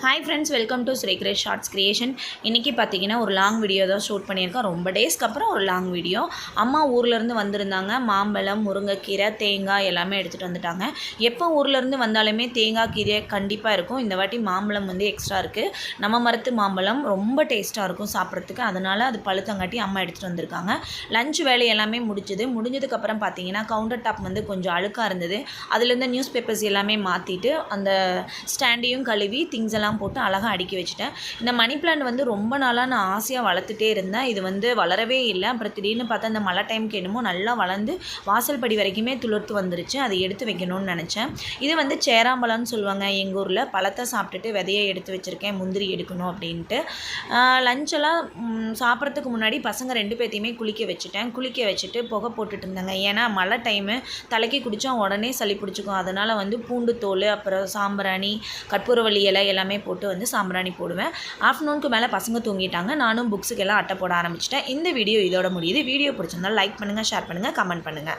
Hi friends welcome to ஸ்ரீகிரேஷ் shorts creation இன்றைக்கி பார்த்தீங்கன்னா ஒரு லாங் வீடியோ தான் ஷூட் பண்ணியிருக்கேன் ரொம்ப டேஸ்க்கு அப்புறம் ஒரு லாங் வீடியோ அம்மா ஊர்லேருந்து வந்திருந்தாங்க. மாம்பழம் முருங்கைக்கீரை தேங்காய் எல்லாமே எடுத்துகிட்டு வந்துட்டாங்க. எப்போ ஊர்லேருந்து வந்தாலுமே தேங்காய் கீரை கண்டிப்பாக இருக்கும். இந்த வாட்டி மாம்பழம் வந்து எக்ஸ்ட்ரா இருக்குது நம்ம மரத்து மாம்பழம் ரொம்ப டேஸ்ட்டாக இருக்கும் சாப்பிட்றதுக்கு. அதனால் அது பழுத்தங்காட்டி அம்மா எடுத்துகிட்டு வந்திருக்காங்க. லஞ்ச் வேலை எல்லாமே முடிஞ்சது. முடிஞ்சதுக்கப்புறம் பார்த்தீங்கன்னா கவுண்டர் டாப் வந்து கொஞ்சம் அழுக்காக இருந்தது. அதுலேருந்து நியூஸ் பேப்பர்ஸ் எல்லாமே மாற்றிட்டு அந்த ஸ்டாண்டையும் கழுவி திங்ஸ் எல்லாம் போட்டு அழகாக அடுக்கி வச்சுட்டேன். இந்த மணி பிளான்ட் வந்து ரொம்ப நாளாக நான் ஆசையாக வளர்த்துட்டே இருந்தேன். இது வந்து வளரவே இல்லை. அப்புறம் திடீர்னு பார்த்தா இந்த மழை டைம்க்கு என்னமோ நல்லா வளர்ந்து வாசல் படி வரைக்குமே துளிர்த்து வந்துருச்சு. அதை எடுத்து வைக்கணும்னு நினச்சேன். இது வந்து சேராம்பழம்னு சொல்லுவாங்க. எங்கள் ஊரில் பழத்தை சாப்பிட்டுட்டு விதையை எடுத்து வச்சுருக்கேன். முந்திரி எடுக்கணும் அப்படின்ட்டு. லஞ்செல்லாம் சாப்பிட்றதுக்கு முன்னாடி பசங்க ரெண்டு பேர்த்தையுமே குளிக்க வச்சுட்டேன். குளிக்க வச்சுட்டு புகை போட்டுட்டு இருந்தாங்க. ஏன்னா மழை டைமு தலைக்கு குடித்தா உடனே சளி பிடிச்சிக்கும். அதனால் வந்து பூண்டு தோல் அப்புறம் சாம்பிராணி கற்பூரவள்ளி இலை எல்லாமே எல்லாமே போட்டு வந்து சாம்பிராணி போடுவேன். ஆஃப்டர்நூனுக்கு மேலே பசங்க தூங்கிட்டாங்க. நானும் புக்ஸுக்கு எல்லாம் அட்டை போட ஆரம்பிச்சிட்டேன். இந்த வீடியோ இதோட முடியுது. வீடியோ பிடிச்சிருந்தால் லைக் பண்ணுங்கள் ஷேர் பண்ணுங்கள் கமெண்ட் பண்ணுங்கள்